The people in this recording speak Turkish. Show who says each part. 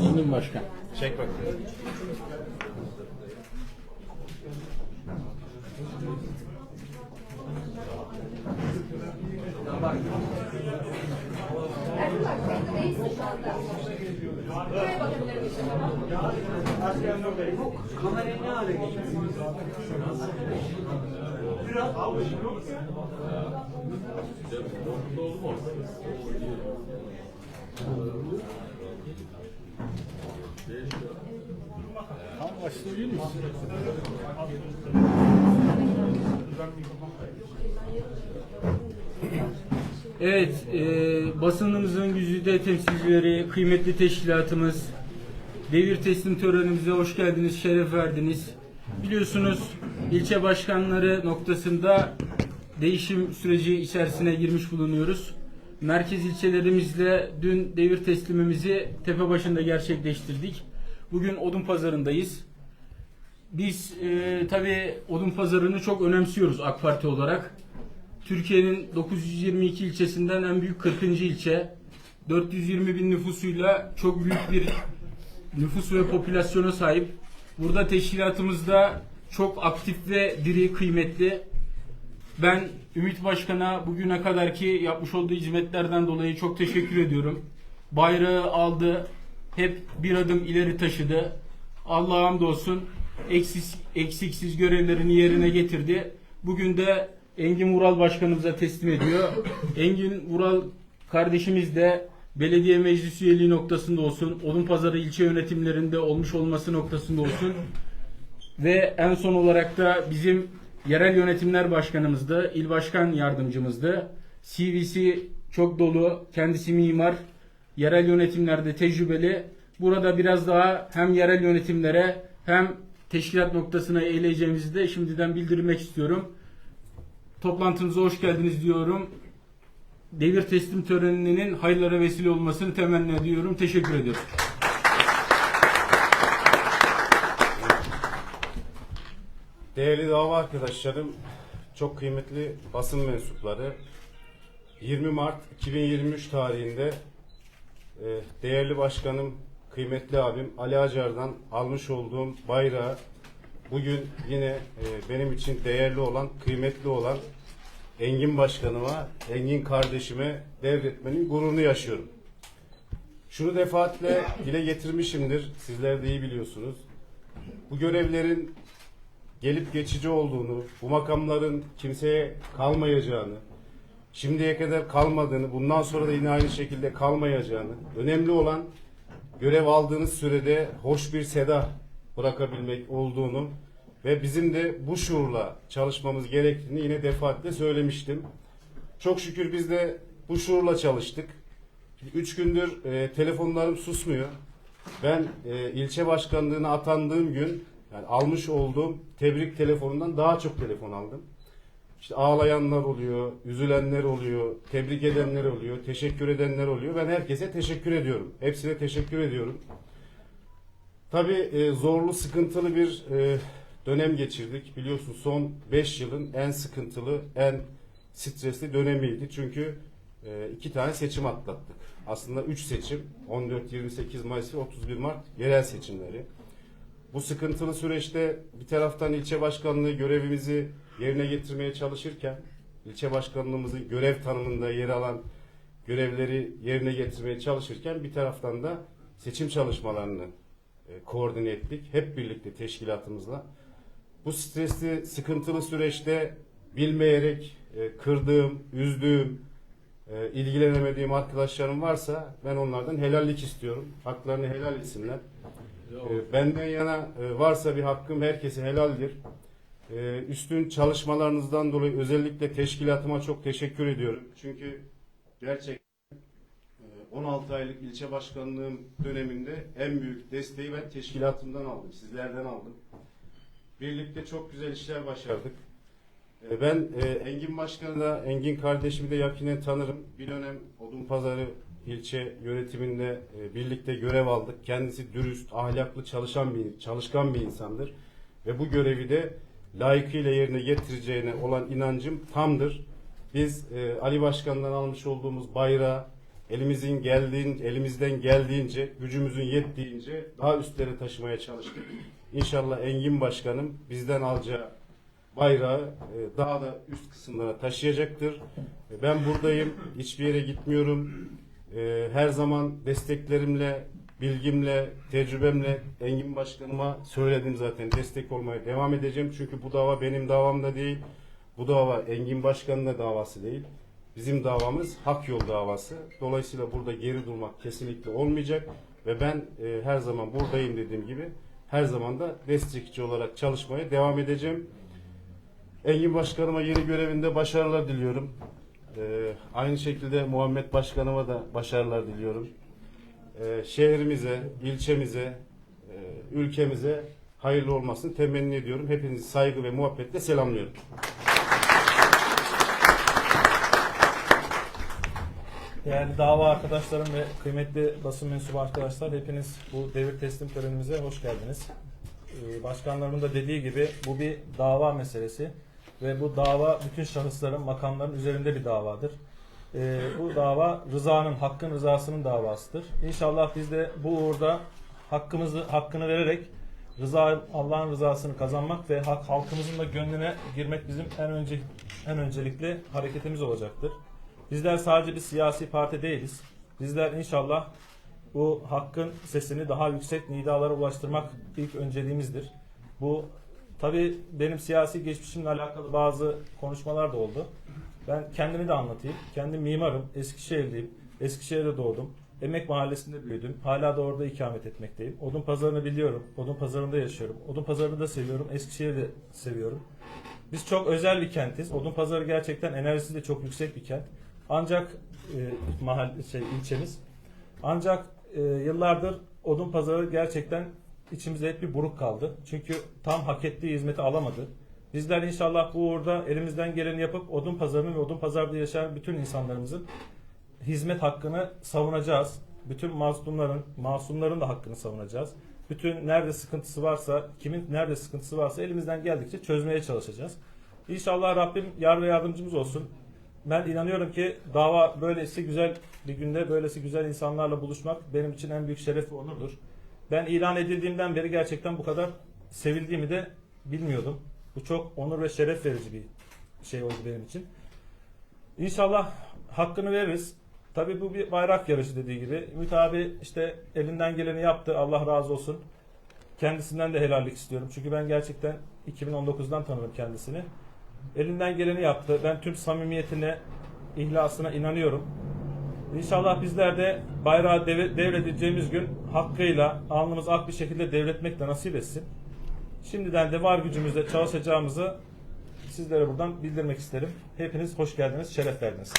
Speaker 1: Engin Başkan.
Speaker 2: Çek bak.
Speaker 3: Kamerayı ne hale getirdiniz? Biraz
Speaker 1: Tamam başlayabilir miyiz? Evet, e, basınımızın güzide temsilcileri, kıymetli teşkilatımız, devir teslim törenimize hoş geldiniz, şeref verdiniz. Biliyorsunuz ilçe başkanları noktasında değişim süreci içerisine girmiş bulunuyoruz. Merkez ilçelerimizle dün devir teslimimizi tepe başında gerçekleştirdik. Bugün Odun Pazarı'ndayız. Biz e, tabii Odun Pazarı'nı çok önemsiyoruz AK Parti olarak. Türkiye'nin 922 ilçesinden en büyük 40. ilçe. 420 bin nüfusuyla çok büyük bir nüfus ve popülasyona sahip. Burada teşkilatımızda çok aktif ve diri, kıymetli. Ben Ümit Başkan'a bugüne kadarki yapmış olduğu hizmetlerden dolayı çok teşekkür ediyorum. Bayrağı aldı, hep bir adım ileri taşıdı. Allah'a hamdolsun eksiksiz, eksiksiz görevlerini yerine getirdi. Bugün de Engin Vural Başkanımıza teslim ediyor. Engin Vural kardeşimiz de belediye meclis üyeliği noktasında olsun, Odunpazarı ilçe yönetimlerinde olmuş olması noktasında olsun ve en son olarak da bizim yerel yönetimler başkanımızdı, il başkan yardımcımızdı. CV'si çok dolu, kendisi mimar, yerel yönetimlerde tecrübeli. Burada biraz daha hem yerel yönetimlere hem teşkilat noktasına eğileceğimizi de şimdiden bildirmek istiyorum. Toplantımıza hoş geldiniz diyorum. Devir teslim töreninin hayırlara vesile olmasını temenni ediyorum. Teşekkür ediyorum.
Speaker 2: Değerli dava arkadaşlarım, çok kıymetli basın mensupları, 20 Mart 2023 tarihinde e, değerli başkanım, kıymetli abim Ali Acar'dan almış olduğum bayrağı bugün yine e, benim için değerli olan, kıymetli olan Engin Başkanıma, Engin kardeşime devretmenin gururunu yaşıyorum. Şunu defaatle dile getirmişimdir, sizler de iyi biliyorsunuz. Bu görevlerin gelip geçici olduğunu, bu makamların kimseye kalmayacağını, şimdiye kadar kalmadığını, bundan sonra da yine aynı şekilde kalmayacağını, önemli olan görev aldığınız sürede hoş bir seda bırakabilmek olduğunu ve bizim de bu şuurla çalışmamız gerektiğini yine defaatle söylemiştim. Çok şükür biz de bu şuurla çalıştık. Üç gündür e, telefonlarım susmuyor. Ben e, ilçe başkanlığına atandığım gün yani almış olduğum tebrik telefonundan daha çok telefon aldım. İşte ağlayanlar oluyor, üzülenler oluyor, tebrik edenler oluyor, teşekkür edenler oluyor. Ben herkese teşekkür ediyorum. Hepsine teşekkür ediyorum. Tabii e, zorlu, sıkıntılı bir e, dönem geçirdik. Biliyorsun son 5 yılın en sıkıntılı, en stresli dönemiydi. Çünkü e, iki tane seçim atlattık. Aslında 3 seçim, 14-28 Mayıs ve 31 Mart yerel seçimleri. Bu sıkıntılı süreçte bir taraftan ilçe başkanlığı görevimizi yerine getirmeye çalışırken, ilçe başkanlığımızın görev tanımında yer alan görevleri yerine getirmeye çalışırken bir taraftan da seçim çalışmalarını e, koordine ettik. Hep birlikte teşkilatımızla. Bu stresli, sıkıntılı süreçte bilmeyerek e, kırdığım, üzdüğüm, e, ilgilenemediğim arkadaşlarım varsa ben onlardan helallik istiyorum. Haklarını helal etsinler. E, benden yana e, varsa bir hakkım herkese helaldir. E, üstün çalışmalarınızdan dolayı özellikle teşkilatıma çok teşekkür ediyorum. Çünkü gerçekten e, 16 aylık ilçe başkanlığım döneminde en büyük desteği ben teşkilatımdan aldım, sizlerden aldım. Birlikte çok güzel işler başardık. E, Ben e, Engin Başkanı da, Engin kardeşimi de yakinen tanırım. Bir dönem Odunpazarı ilçe yönetiminde e, birlikte görev aldık. Kendisi dürüst, ahlaklı, çalışan bir, çalışkan bir insandır. Ve bu görevi de layıkıyla yerine getireceğine olan inancım tamdır. Biz e, Ali Başkan'dan almış olduğumuz bayrağı elimizin geldiğin, elimizden geldiğince, gücümüzün yettiğince daha üstlere taşımaya çalıştık. İnşallah Engin Başkanım bizden alacağı bayrağı e, daha da üst kısımlara taşıyacaktır. E, Ben buradayım, hiçbir yere gitmiyorum. E, Her zaman desteklerimle, bilgimle, tecrübemle Engin Başkanıma söyledim zaten destek olmaya devam edeceğim. Çünkü bu dava benim davam da değil, bu dava Engin Başkan'ın da davası değil. Bizim davamız hak yol davası. Dolayısıyla burada geri durmak kesinlikle olmayacak ve ben e, her zaman buradayım dediğim gibi her zaman da destekçi olarak çalışmaya devam edeceğim. Engin Başkanıma yeni görevinde başarılar diliyorum. Ee, aynı şekilde Muhammed Başkanıma da başarılar diliyorum. Ee, şehrimize, ilçemize, e, ülkemize hayırlı olmasını temenni ediyorum. Hepinizi saygı ve muhabbetle selamlıyorum.
Speaker 4: Değerli dava arkadaşlarım ve kıymetli basın mensubu arkadaşlar hepiniz bu devir teslim törenimize hoş geldiniz. Ee, Başkanlarımın da dediği gibi bu bir dava meselesi ve bu dava bütün şahısların, makamların üzerinde bir davadır. Ee, bu dava rızanın, hakkın rızasının davasıdır. İnşallah biz de bu uğurda hakkımızı, hakkını vererek rıza Allah'ın rızasını kazanmak ve hak, halkımızın da gönlüne girmek bizim en önce en öncelikli hareketimiz olacaktır. Bizler sadece bir siyasi parti değiliz. Bizler inşallah bu hakkın sesini daha yüksek nidalara ulaştırmak ilk önceliğimizdir. Bu tabi benim siyasi geçmişimle alakalı bazı konuşmalar da oldu. Ben kendimi de anlatayım. Kendim mimarım, Eskişehirliyim. Eskişehir'de doğdum. Emek Mahallesi'nde büyüdüm. Hala da orada ikamet etmekteyim. Odun pazarını biliyorum. Odun pazarında yaşıyorum. Odun pazarını da seviyorum. Eskişehir'i de seviyorum. Biz çok özel bir kentiz. Odun pazarı gerçekten enerjisi de çok yüksek bir kent. Ancak e, mahalle şey ilçemiz. Ancak e, yıllardır odun pazarı gerçekten içimizde hep bir buruk kaldı. Çünkü tam hak ettiği hizmeti alamadı. Bizler inşallah bu uğurda elimizden geleni yapıp odun pazarının ve odun pazarda yaşayan bütün insanlarımızın hizmet hakkını savunacağız. Bütün mazlumların, masumların da hakkını savunacağız. Bütün nerede sıkıntısı varsa, kimin nerede sıkıntısı varsa elimizden geldikçe çözmeye çalışacağız. İnşallah Rabbim yar ve yardımcımız olsun. Ben inanıyorum ki dava böylesi güzel bir günde böylesi güzel insanlarla buluşmak benim için en büyük şeref ve onurdur. Ben ilan edildiğimden beri gerçekten bu kadar sevildiğimi de bilmiyordum. Bu çok onur ve şeref verici bir şey oldu benim için. İnşallah hakkını veririz. Tabii bu bir bayrak yarışı dediği gibi. Ümit abi işte elinden geleni yaptı. Allah razı olsun. Kendisinden de helallik istiyorum. Çünkü ben gerçekten 2019'dan tanıdım kendisini. Elinden geleni yaptı. Ben tüm samimiyetine, ihlasına inanıyorum. İnşallah bizler de bayrağı dev- devredeceğimiz gün hakkıyla alnımız ak bir şekilde devretmek de nasip etsin. Şimdiden de var gücümüzle çalışacağımızı sizlere buradan bildirmek isterim. Hepiniz hoş geldiniz, şeref verdiniz.